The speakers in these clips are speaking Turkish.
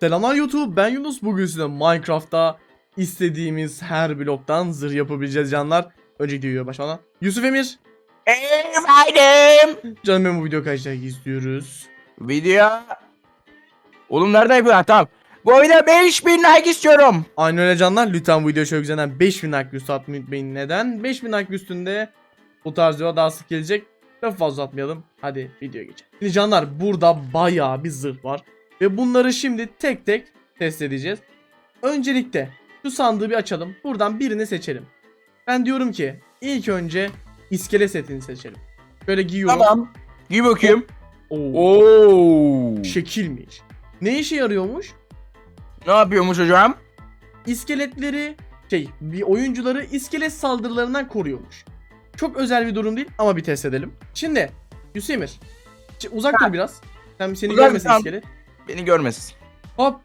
Selamlar YouTube ben Yunus bugün size Minecraft'ta istediğimiz her bloktan zırh yapabileceğiz canlar. Önceki videoya başlamadan. Yusuf Emir. Efendim. Canım ben bu video kaçta izliyoruz. Video. Oğlum nereden yapıyor? Ha, tamam. Bu oyuna 5000 like istiyorum. Aynen öyle canlar lütfen bu video şöyle güzelden 5000 like üstü atmayı unutmayın. Neden? 5000 like üstünde bu tarz video daha sık gelecek. Çok fazla atmayalım. Hadi videoya geçelim. Şimdi canlar burada bayağı bir zırh var. Ve bunları şimdi tek tek test edeceğiz. Öncelikle şu sandığı bir açalım. Buradan birini seçelim. Ben diyorum ki ilk önce iskele setini seçelim. Şöyle giyiyorum. Tamam. Giy bakayım. Oo, Oo. şekilmiş. Ne işe yarıyormuş? Ne yapıyormuş hocam? iskeletleri şey bir oyuncuları iskelet saldırılarından koruyormuş. Çok özel bir durum değil ama bir test edelim. Şimdi Yusemir ç- uzak dur biraz. Sen seni Uzak görmesin iskelet. Beni görmesin. Hop.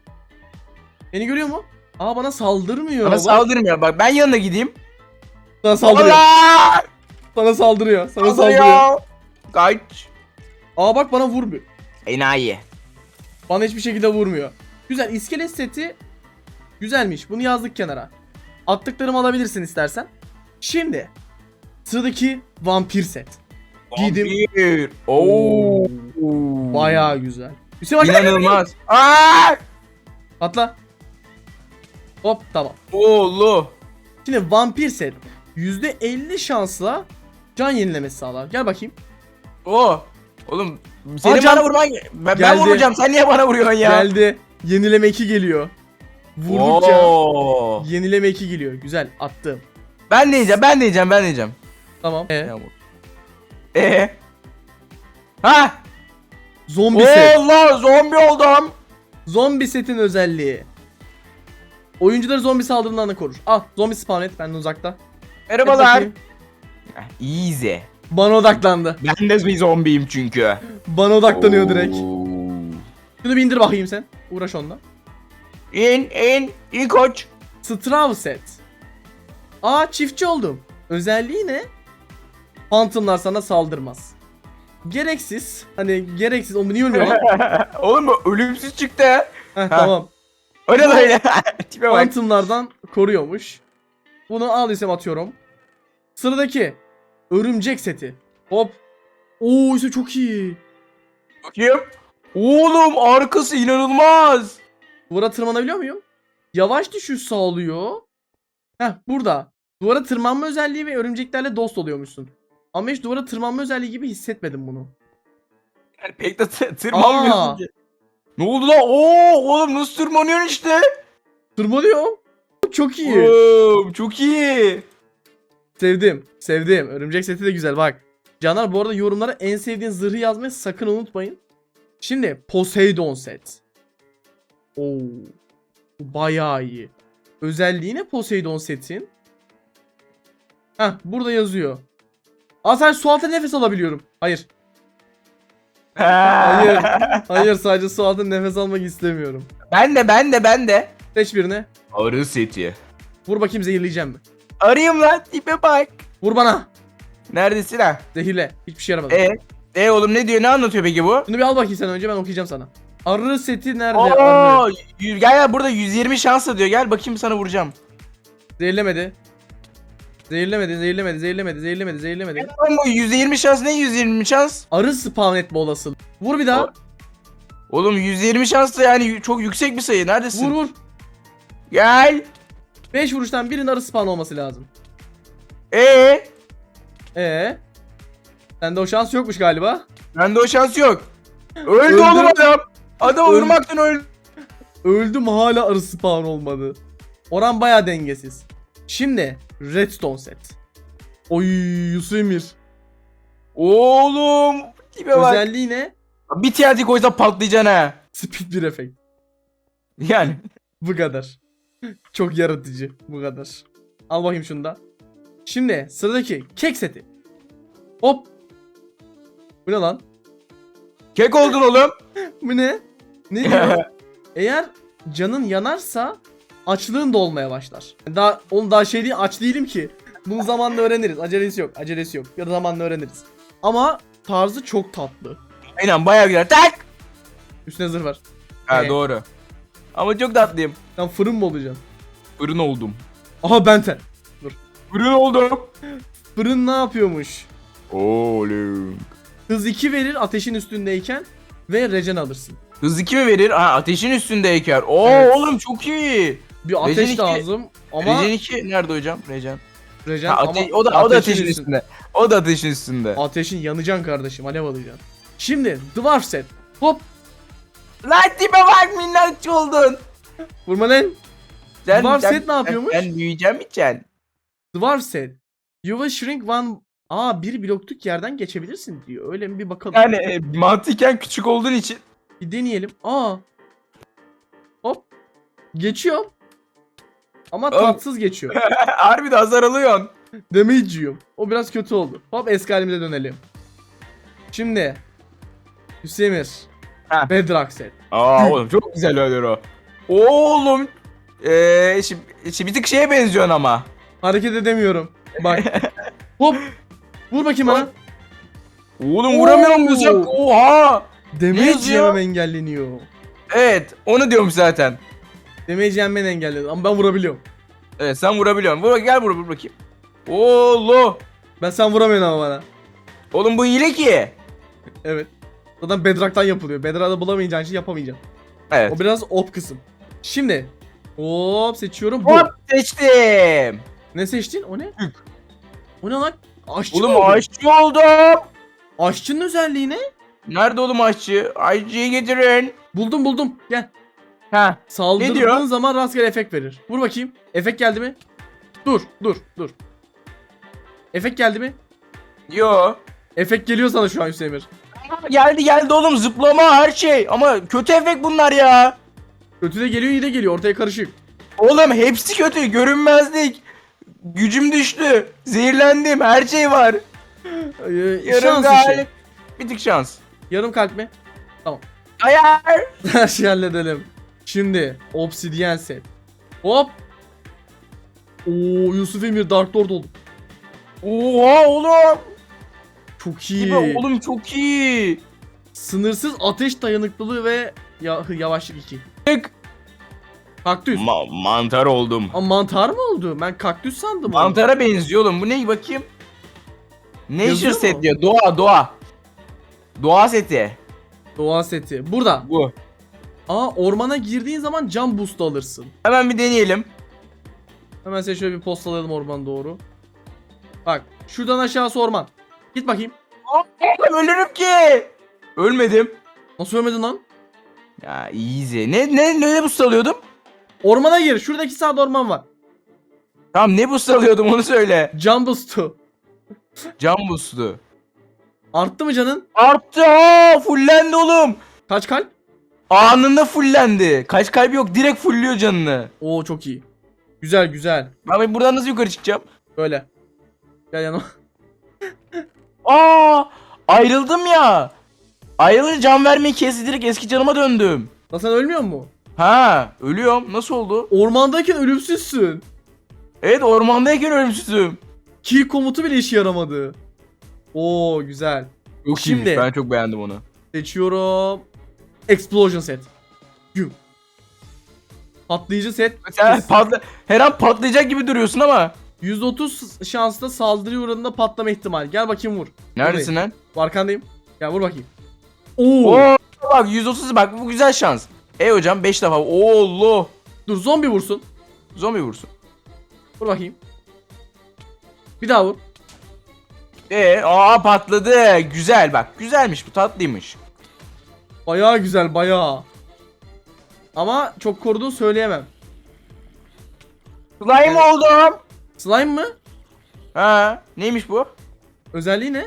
Beni görüyor mu? Aa bana saldırmıyor. Bana Bak, saldırmıyor. Bak ben yanına gideyim. sana saldırıyor. Allah! Sana saldırıyor. Sana saldırıyor. Saldırıyor. Kaç. Aa bak bana vurmuyor. Enayi. Bana hiçbir şekilde vurmuyor. Güzel iskelet seti güzelmiş. Bunu yazdık kenara. Attıklarımı alabilirsin istersen. Şimdi sıradaki vampir set. Giydim. Vampir. Oo. Bayağı güzel. Hüseyin bak. İnanılmaz. Aa! Atla. Hop tamam. Oğlu. Şimdi vampir set %50 şansla can yenilemesi sağlar. Gel bakayım. O. Oğlum senin Hocam. bana vurman ben, ben Geldi. vuracağım sen niye bana vuruyorsun ya? Geldi. Yenileme 2 geliyor. Vurdukça Oo. yenileme 2 geliyor. Güzel attım. Ben de yiyeceğim ben de yiyeceğim ben de yiyeceğim. Tamam. E, Eee? Ha? Zombi set. Allah zombi oldum. Zombi setin özelliği. Oyuncuları zombi saldırılarından korur. Al zombi spawn et benden uzakta. Merhabalar. bakayım. Easy. Bana odaklandı. Ben de bir zombiyim çünkü. Bana odaklanıyor direkt. Şunu bir indir bakayım sen. Uğraş onunla. İn in in koç. Straw set. Aa çiftçi oldum. Özelliği ne? Phantomlar sana saldırmaz. Gereksiz. Hani gereksiz. Onu niye ölmüyor lan? Oğlum bu ölümsüz çıktı. Heh, tamam. O ne böyle? Tipe bak. Phantomlardan koruyormuş. Bunu al isem atıyorum. Sıradaki. Örümcek seti. Hop. Oo ise çok iyi. Bakayım. Oğlum arkası inanılmaz. Duvara tırmanabiliyor muyum? Yavaş düşüş sağlıyor. Heh burada. Duvara tırmanma özelliği ve örümceklerle dost oluyormuşsun. Ama hiç duvara tırmanma özelliği gibi hissetmedim bunu. Yani pek de tı- tırmanmıyorsun Aa. ki. Ne oldu lan? Oo oğlum nasıl tırmanıyorsun işte? Tırmanıyorum. Çok iyi. Oğlum çok iyi. Sevdim. Sevdim. Örümcek seti de güzel bak. Caner bu arada yorumlara en sevdiğin zırhı yazmayı sakın unutmayın. Şimdi Poseidon set. Oo. Bu Bayağı iyi. Özelliği ne Poseidon setin? Heh burada yazıyor. Aa sen su altında nefes alabiliyorum. Hayır. Hayır. Hayır sadece su altında nefes almak istemiyorum. ben de ben de ben de. Seç birini. Arı seti. Vur bakayım zehirleyeceğim mi? Arayayım lan tipe bak. Vur bana. Neredesin ha? Zehirle. Hiçbir şey yaramadı. E e oğlum ne diyor ne anlatıyor peki bu? Bunu bir al bakayım sen önce ben okuyacağım sana. Arı seti nerede? Arı. Oo, y- gel gel burada 120 şansla diyor. Gel bakayım sana vuracağım. Zehirlemedi. Zehirlemedi, zehirlemedi, zehirlemedi, zehirlemedi, zehirlemedi. Oğlum bu 120 şans ne 120 şans? Arı spawn etme olasılığı. Vur bir daha. Oğlum 120 şans da yani çok yüksek bir sayı. Neredesin? Vur vur. Gel. 5 vuruştan birinin arı spawn olması lazım. E Ee? Sende o şans yokmuş galiba. bende o şans yok. Öldü oğlum adam. Adam Öldü. ırmaktan öldü. Öldüm hala arı spawn olmadı. Oran baya dengesiz. Şimdi Redstone set. Oy Yusuf Emir. Oğlum. Tipe bak. Özelliği ne? Bir TNT koysa patlayacaksın ha. Speed bir efekt. Yani. Bu kadar. Çok yaratıcı. Bu kadar. Al bakayım şunu da. Şimdi sıradaki kek seti. Hop. Bu ne lan? Kek oldun oğlum. Bu ne? Ne diyor? Eğer canın yanarsa açlığın da olmaya başlar. Daha onu daha şey değil aç değilim ki. Bunu zamanla öğreniriz. Acelesi yok. Acelesi yok. Ya da zamanla öğreniriz. Ama tarzı çok tatlı. Aynen bayağı güzel. Tak. Üstüne zırh var. Ha Ee, doğru. Ama çok tatlıyım. Sen fırın mı olacaksın? Fırın oldum. Aha Benten. Fırın oldum. Fırın ne yapıyormuş? Oğlum. Hız 2 verir ateşin üstündeyken ve regen alırsın. Hız 2 mi verir? Ha ateşin üstündeyken. Oo Evet. oğlum çok iyi. Bir ateş Regen iki- lazım ama Regen 2 nerede hocam? Regen. regen Ha, ama ate- o da o da ateşin üstünde. O da ateşin üstünde. Ateşin yanacaksın kardeşim alev alacaksın. Şimdi dwarf set. Hop Lan tipe bak minnakçı oldun. vurma lan. Sen, Dwarf sen- set ne yapıyormuş? Sen, sen büyüyeceksin mi sen? Dwarf set. You will shrink one... Aa bir blokluk yerden geçebilirsin diyor. Öyle mi bir bakalım. Yani e, mantıken küçük olduğun için. Bir deneyelim. Aa. Hop. Geçiyor. Ama Oğlum. tatsız geçiyor. Harbi de hasar alıyorsun. Damage yiyorum. O biraz kötü oldu. Hop eski halimize dönelim. Şimdi. Hüsemir. Ha. Bedrock set. Aa oğlum çok güzel oluyor o. Oğlum. Eee şimdi, şimdi bir tık şeye benziyorsun ama. Hareket edemiyorum. Bak. Hop. Vur bakayım bana. Oğlum vuramıyorum Oo. Oha. Damage yazıyor? yemem engelleniyor. Evet onu diyorum zaten. Damage yenmen engelleniyor. Ama ben vurabiliyorum. Evet sen vurabiliyorsun. Vur gel vur, vur bakayım. Oğlum. Ben sen vuramıyorsun ama bana. Oğlum bu hile ki. Evet. Zaten Bedrock'tan yapılıyor. Bedrock'ta bulamayacağın için yapamayacaksın. Evet. O biraz op kısım. Şimdi. Hop seçiyorum. Bu. Hop seçtim. Ne seçtin? O ne? Yük. O ne lan? Aşçı Oğlum mı oldu? aşçı oldum. Aşçının özelliği ne? Nerede oğlum aşçı? Aşçıyı getirin. Buldum buldum. Gel. Ha. Saldırdığın diyor? zaman rastgele efekt verir. Vur bakayım. Efekt geldi mi? Dur dur dur. Efekt geldi mi? Yo. Efekt geliyor sana şu an Hüsemir. Geldi geldi oğlum zıplama her şey. Ama kötü efekt bunlar ya. Kötü de geliyor iyi de geliyor. Ortaya karışık. Oğlum hepsi kötü. Görünmezlik. Gücüm düştü. Zehirlendim. Her şey var. Ee, Yarım şans galip. işi. Bir tık şans. Yarım kalp mi? Ayar. Her şeyi halledelim. Şimdi obsidyen set. Hop. Oo Yusuf Emir Dark Lord oldu. Oha oğlum. Çok iyi. Gibi oğlum çok iyi. Sınırsız ateş dayanıklılığı ve ya yavaşlık 2. Tık. Kaktüs. Ma- mantar oldum. Ama mantar mı oldu? Ben kaktüs sandım. onu. Mantara benziyor oğlum. Bu ne bakayım? Nature Yazıyor mu? set diyor. Doğa doğa. Doğa seti. Doğa seti. Burada. Bu. Aa ormana girdiğin zaman cam boost alırsın. Hemen bir deneyelim. Hemen seni şöyle bir postalayalım orman doğru. Bak şuradan aşağısı orman. Git bakayım. Oğlum ölürüm ki. Ölmedim. Nasıl ölmedin lan? Ya easy. Ne ne ne boost alıyordum? Ormana gir. Şuradaki sağda orman var. Tamam ne boost alıyordum onu söyle. Cam boost'u. Can boost'u. Arttı mı canın? Arttı ha fullendi oğlum. Kaç kalp? Anında fullendi. Kaç kalp yok direkt fulluyor canını. Oo çok iyi. Güzel güzel. Ben buradan nasıl yukarı çıkacağım? Böyle. Gel yanıma. Aa ayrıldım ya. Ayrılınca can vermeyi kesti direkt eski canıma döndüm. Lan sen ölmüyor mu? Ha ölüyorum nasıl oldu? Ormandayken ölümsüzsün. Evet ormandayken ölümsüzüm. Ki komutu bile işe yaramadı. Oo güzel. Yok Şimdi- Şimdi. ben çok beğendim onu. Seçiyorum. Explosion set. Güm. Patlayıcı set. Sen patla her an patlayacak gibi duruyorsun ama. %30 şansla saldırı uğradığında patlama ihtimali. Gel bakayım vur. Neredesin lan? Arkandayım. Gel vur bakayım. Oo. Oo bak 130 bak bu güzel şans. E hocam 5 defa. Allah. Dur zombi vursun. Zombi vursun. Vur bakayım. Bir daha vur. E aa patladı. Güzel bak. Güzelmiş bu tatlıymış. Bayağı güzel bayağı. Ama çok koruduğunu söyleyemem. Slime Evet. oldum. Slime mı? Ha neymiş bu? Özelliği ne?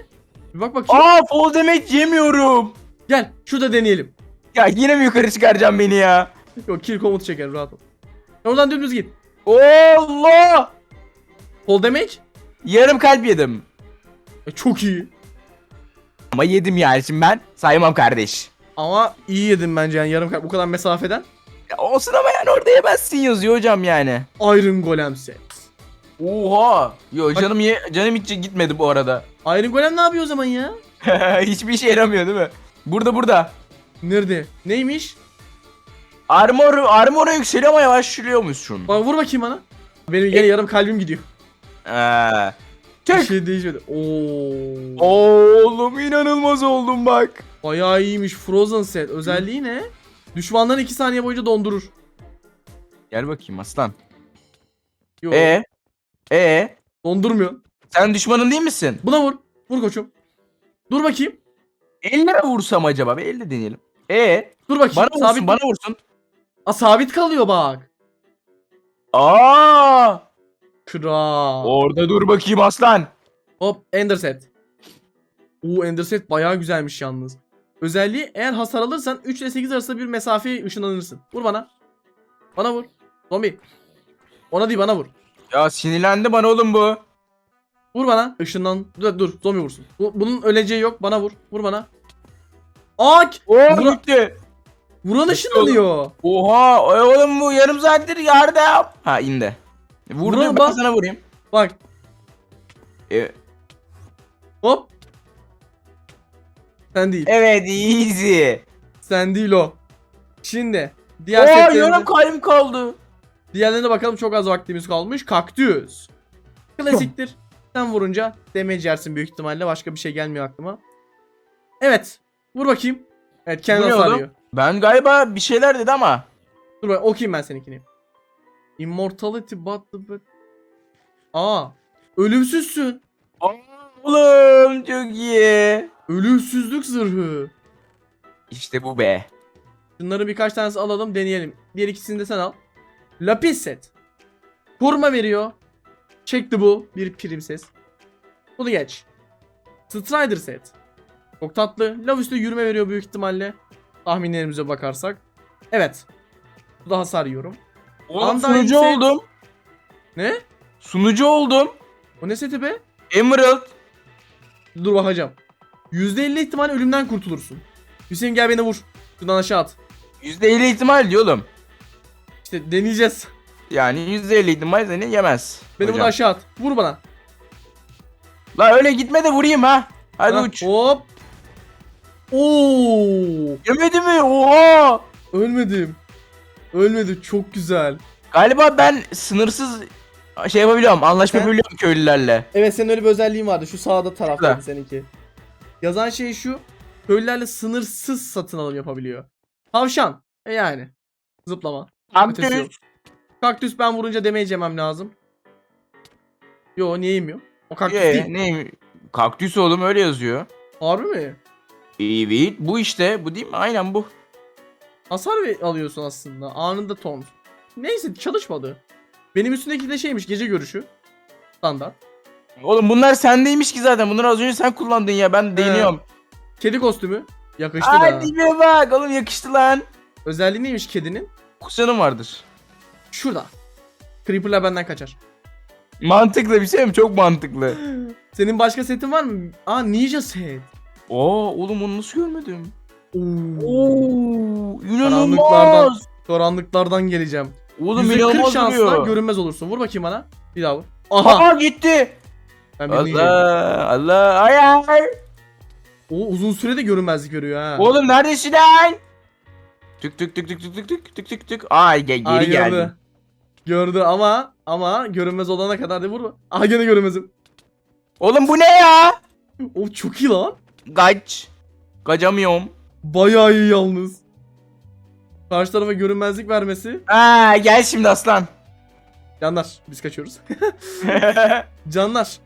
Bir bak bakayım. Aa fall damage yemiyorum. Gel şurada deneyelim. Ya yine mi yukarı çıkaracağım beni ya? Yok kill komutu çekerim rahat ol. Oradan dümdüz git. Allah. Fall damage. Yarım kalp yedim. E, çok iyi. Ama yedim yani şimdi ben saymam kardeş. Ama iyi yedim bence yani yarım kalp bu kadar mesafeden. Ya olsun ama yani orada yemezsin yazıyor hocam yani. Iron Golem set. Oha. Yo canım ye canım hiç gitmedi bu arada. Iron Golem ne yapıyor o zaman ya? Hiçbir işe yaramıyor değil mi? Burada burada. Nerede? Neymiş? Armor, armoru yükseliyor ama yavaşlıyormuşsun. Bak vur bakayım bana. Benim yine yarım kalbim gidiyor. Ee, Bir tek. şey değişmedi. Oo. Oğlum inanılmaz oldum bak. Bayağı iyiymiş. Frozen set. Özelliği ne? Düşmanları 2 saniye boyunca dondurur. Gel bakayım aslan. Yok. E e Dondurmuyor. sen düşmanın değil misin? Buna vur. Vur koçum. Dur bakayım. 50 mi vursam acaba? Bir 50 deneyelim. E Dur bakayım. bana vursun, sabit. bana vursun. Aa, sabit kalıyor bak. Aa! Kral. Orada dur bakayım aslan. Hop Ender set. Oo Ender set bayağı güzelmiş yalnız. Özelliği eğer hasar alırsan 3 ile 8 arasında bir mesafeye ışınlanırsın. Vur bana. Bana vur. Zombi. Ona değil bana vur. Ya sinirlendi bana oğlum bu. Vur bana. Işınlan. Dur dur zombi vursun. Bu- bunun öleceği yok. Bana vur. Vur bana. Ak! Oo Vura- gitti. Vuran ışınlanıyor. Oha oy oğlum bu yarım saattir yardım. Ha indi. Vurdu Vura ben bak. sana vurayım. Bak. E, Hop. Sen değil. evet easy. Sen değil o. Şimdi. Diğer Oo setlerimize- yarım kalbim kaldı. Diğerlerine bakalım çok az vaktimiz kalmış. Kaktüs. Klasiktir. Sen vurunca damage yersin büyük ihtimalle. Başka bir şey gelmiyor aklıma. Evet. Vur bakayım. Evet kendi Vuruyor hasar oğlum. yiyor. Ben galiba bir şeyler dedi ama. Dur bak okuyayım ben seninkini. Immortality but the but... Aa. Ölümsüzsün. Oğlum çok iyi. Ölümsüzlük zırhı. İşte bu be. Bunları birkaç tanesi alalım deneyelim. Diğer ikisini de sen al. Lapis set. Kurma veriyor. Çekti bu. Bir primses. Bunu geç. Strider set. Çok tatlı. Lav üstü yürüme veriyor büyük ihtimalle. Tahminlerimize bakarsak. Evet. Bu da hasar yiyorum. Oğlum Undying sunucu set. oldum. Ne? Sunucu oldum. O ne seti be? Emerald. Dur bakacağım. %50 ihtimal ölümden kurtulursun. Hüseyin gel beni vur. Şuradan aşağı at. %50 ihtimal diyor oğlum. İşte deneyeceğiz. Yani %50 ihtimal seni yemez. Beni bunu hocam. aşağı at. Vur bana. La öyle gitme de vurayım ha. Hadi Ha, uç. Hop. Oo. Yemedi mi? Oha. Ölmedim. Ölmedi. Çok güzel. Galiba ben sınırsız şey yapabiliyorum. Anlaşma Sen- yapabiliyorum köylülerle. Evet senin öyle bir özelliğin vardı. Şu sağda taraftaydı Şurada. seninki. Yazan şey şu. Köylülerle sınırsız satın alım yapabiliyor. Tavşan. E yani. Zıplama. Ötesi yok. Kaktüs ben vurunca damage yemem lazım. Yo niye yemiyor? O kaktüs Ee, değil. ne? Kaktüs oğlum öyle yazıyor. Harbi mi? Evet bu işte bu değil mi? Aynen bu. Hasar alıyorsun aslında. Anında ton. Neyse çalışmadı. Benim üstündeki de şeymiş gece görüşü. Standart. Oğlum bunlar sendeymiş ki zaten. Bunları az önce sen kullandın ya. Ben deniyorum. Kedi kostümü. Yakıştı da. Hadi bak oğlum yakıştı lan. Özelliği neymiş kedinin? Kusanım vardır. Şurada. Creeper'lar benden kaçar. Mantıklı bir şey mi? Çok mantıklı. Senin başka setin var mı? Aa ninja set. Oo oğlum onu nasıl görmedim? Oo. Karanlıklardan. inanılmaz. Karanlıklardan geleceğim. Oğlum %40 inanılmaz şansla duruyor. görünmez olursun. Vur bakayım bana. Bir daha vur. Aha. Aha gitti. Ben birini yiyeceğim. Allah Allah ay ay. O uzun sürede görünmezlik görüyor ha. Oğlum neredesin lan? Tık tık tık tık tık tık tık tık tık tık. Ay gel Aa, geri geldim. Gördü ama ama görünmez olana kadar da vurma. Aha gene görünmezim. Oğlum bu ne ya? O çok iyi lan. Kaç. Kaçamıyorum. Bayağı iyi yalnız. Karşı tarafa görünmezlik vermesi. Aa gel şimdi aslan. Canlar biz kaçıyoruz. Canlar.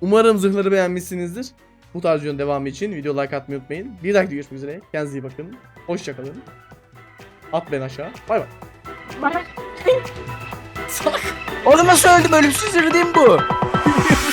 Umarım zırhları beğenmişsinizdir. Bu tarz videonun devamı için video like atmayı unutmayın. Bir dahaki görüşmek üzere. Kendinize iyi bakın. Hoşçakalın. At beni aşağı. Bay bay. Salak. Oğlum nasıl öldüm? Ölümsüz zırh değil mi bu?